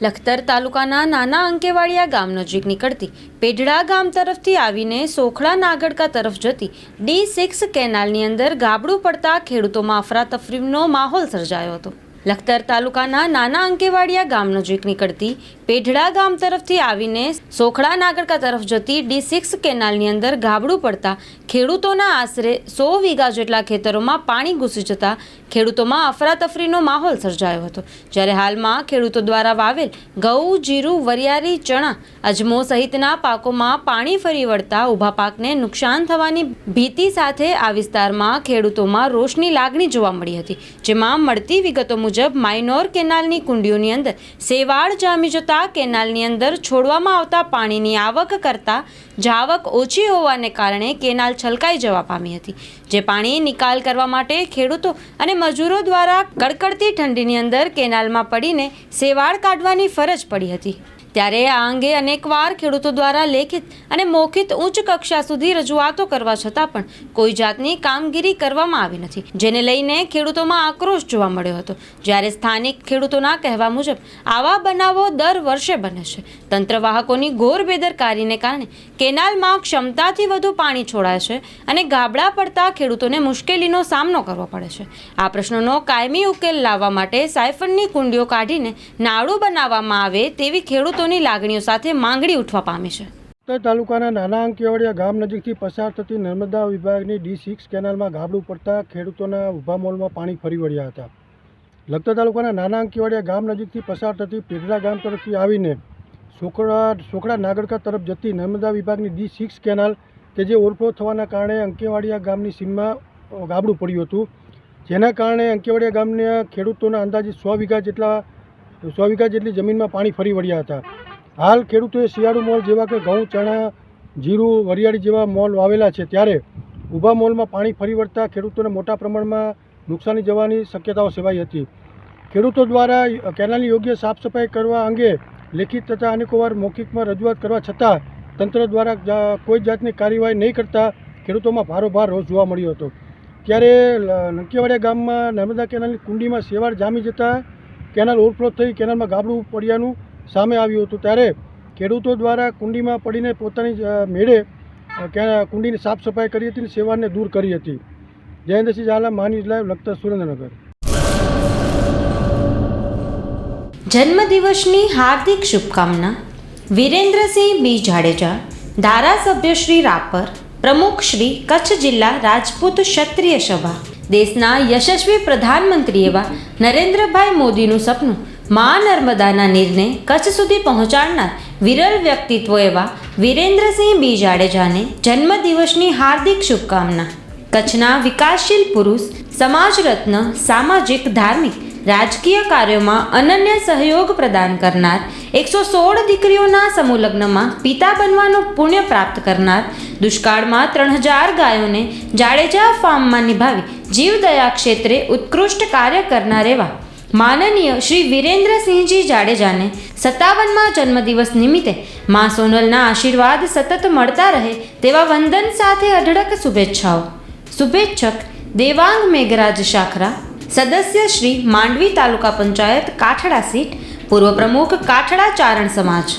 લખતર તાલુકાના નાના અંકેવાડિયા ગામ નજીક નીકળતી પેઢડા ગામ તરફથી આવીને સોખડા નાગડકા તરફ જતી ડી સિક્સ કેનાલની અંદર ગાબડું પડતા ખેડૂતોમાં અફરાતફરીનો માહોલ સર્જાયો હતો. લખતર તાલુકાના નાના અંકેવાડિયા ગામ નજીક નીકળતી પેઢડા ગામ તરફથી આવીને સોખડા નાગરકા તરફ જતી ડી સિક્સ કેનાલની અંદર ગાબડું પડતા ખેડૂતોના આશરે સો વીઘા જેટલા ખેતરોમાં પાણી ઘૂસી જતા ખેડૂતોમાં અફરાતફરીનો માહોલ સર્જાયો હતો. જ્યારે હાલમાં ખેડૂતો દ્વારા વાવેલ ઘઉં, જીરું, વરિયાળી, ચણા, અજમો સહિતના પાકોમાં પાણી ફરી વળતા ઊભા પાકને નુકસાન થવાની ભીતિ સાથે આ વિસ્તારમાં ખેડૂતોમાં રોષની લાગણી જોવા મળી હતી, જેમાં મળતી વિગતો મુજબ માઇનોર કેનાલની કુંડીઓની અંદર, સેવાળ જામી જતા કેનાલની અંદર છોડવામાં આવતા પાણીની આવક કરતાં જાવક ઓછી હોવાને કારણે કેનાલ છલકાઈ જવા પામી હતી. જે પાણી નિકાલ કરવા માટે ખેડૂતો અને મજૂરો દ્વારા કડકડતી ઠંડીની અંદર કેનાલમાં પડીને સેવાળ કાઢવાની ફરજ પડી હતી. ત્યારે આ અંગે અનેકવાર ખેડૂતો દ્વારા લેખિત અને મૌખિત ઉચ્ચ કક્ષા સુધી રજૂઆતો કરવા છતાં પણ કોઈ જાતની કામગીરી કરવામાં આવી નથી, જેને લઈને ખેડૂતોમાં આક્રોશ જોવા મળ્યો હતો. જ્યારે સ્થાનિક ખેડૂતોના કહેવા મુજબ, આવા બનાવો દર વર્ષે બને છે. તંત્ર વાહકોની ઘોર બેદરકારીને કારણે કેનાલમાં ક્ષમતાથી વધુ પાણી છોડાય છે અને ગાબડા પડતા ખેડૂતોને મુશ્કેલીનો સામનો કરવો પડે છે. આ પ્રશ્નોનો કાયમી ઉકેલ લાવવા માટે સાયફનની કુંડીઓ કાઢીને નાળું બનાવવામાં આવે તેવી ખેડૂતોની લાગણીઓ સાથે માંગણી ઉઠવા પામી છે. ઉત્તર તાલુકાના નાના અંકેવાડિયા ગામ નજીકથી પસાર થતી નર્મદા વિભાગની ડી સિક્સ કેનાલમાં ગાબડું પડતા ખેડૂતોના ઊભા મોલમાં પાણી ફરી વળ્યા હતા. લખતર તાલુકાના નાના અંકેવાડિયા ગામ નજીકથી પસાર થતી પેઢડા ગામ તરફથી આવીને સોકડા સોકડા નાગરકા તરફ જતી નર્મદા વિભાગની ડી સિક્સ કેનાલ કે જે ઓવરફ્લો થવાના કારણે અંકેવાડિયા ગામની સીમમાં ગાબડું પડ્યું હતું. જેના કારણે અંકેવાડિયા ગામના ખેડૂતોના અંદાજે સો વીઘા જેટલા સો વીઘા જેટલી જમીનમાં પાણી ફરી વળ્યા હતા. હાલ ખેડૂતોએ શિયાળુ મોલ જેવા કે ઘઉં, ચણા, જીરું, વરિયાળી જેવા મોલ વાવેલા છે ત્યારે ઊભા મોલમાં પાણી ફરી વળતા ખેડૂતોને મોટા પ્રમાણમાં નુકસાની જવાની શક્યતાઓ સેવાઈ હતી. ખેડૂતો દ્વારા કેનાલની યોગ્ય સાફ સફાઈ કરવા અંગે લેખિત તથા અનેકોવાર મૌખિકમાં રજૂઆત કરવા છતાં તંત્ર દ્વારા કોઈ જાતની કાર્યવાહી નહીં કરતા ખેડૂતોમાં ભારોભાર રોષ જોવા મળ્યો હતો. ત્યારે નંકીવાડિયા ગામમાં નર્મદા કેનાલની કુંડીમાં સેવાળ જામી જતા કેનાલ ઓવરફ્લો થઈ કેનાલમાં ગાબડું પડ્યાનું સામે આવ્યું હતું. ત્યારે ખેડૂતો દ્વારા કુંડીમાં પડીને પોતાની મેળે કુંડીની સાફ સફાઈ કરી હતી અને સેવાને દૂર કરી હતી. જયેન્દ્રસિંહ ઝાલા માની લાઈવ, લખતર સુરેન્દ્રનગર. જન્મદિવસની હાર્દિક શુભકામના. વિરેન્દ્રસિંહ બી. જાડેજા, ધારાસભ્ય શ્રી રાપર, પ્રમુખ શ્રી કચ્છ જિલ્લા રાજપૂત ક્ષત્રિય સભા. દેશના યશસ્વી પ્રધાનમંત્રી એવા નરેન્દ્રભાઈ મોદીનું સપનું મા નર્મદાના નીરને કચ્છ સુધી પહોંચાડનાર વિરલ વ્યક્તિત્વ એવા વિરેન્દ્રસિંહ બી જાડેજાને જન્મદિવસની હાર્દિક શુભકામના. કચ્છના વિકાસશીલ પુરુષ સમાજ રત્ન સામાજિક, ધાર્મિક, રાજકીય કાર્યોમાં અનન્ય સહયોગ પ્રદાન કરનાર એકસો સોળ દીકરીઓના સમૂહલગ્નમાં પિતા બનવાનું પુણ્ય પ્રાપ્ત કરનાર દુષ્કાળમાં ત્રણ હજાર ગાયોને જાડેજા ફાર્મમાં નિભાવી જીવદયા ક્ષેત્રે ઉત્કૃષ્ટ કાર્ય કરનાર એવા માનનીય શ્રી વિરેન્દ્રસિંહજી જાડેજાને સત્તાવનમાં જન્મદિવસ નિમિત્તે મા સોનલના આશીર્વાદ સતત મળતા રહે તેવા વંદન સાથે અઢળક શુભેચ્છાઓ. શુભેચ્છક દેવાંગ મેઘરાજ શાખરા, સદસ્ય શ્રી માંડવી તાલુકા પંચાયત કાઠડા સીટ, પૂર્વ પ્રમુખ કાઠડા ચારણ સમાજ.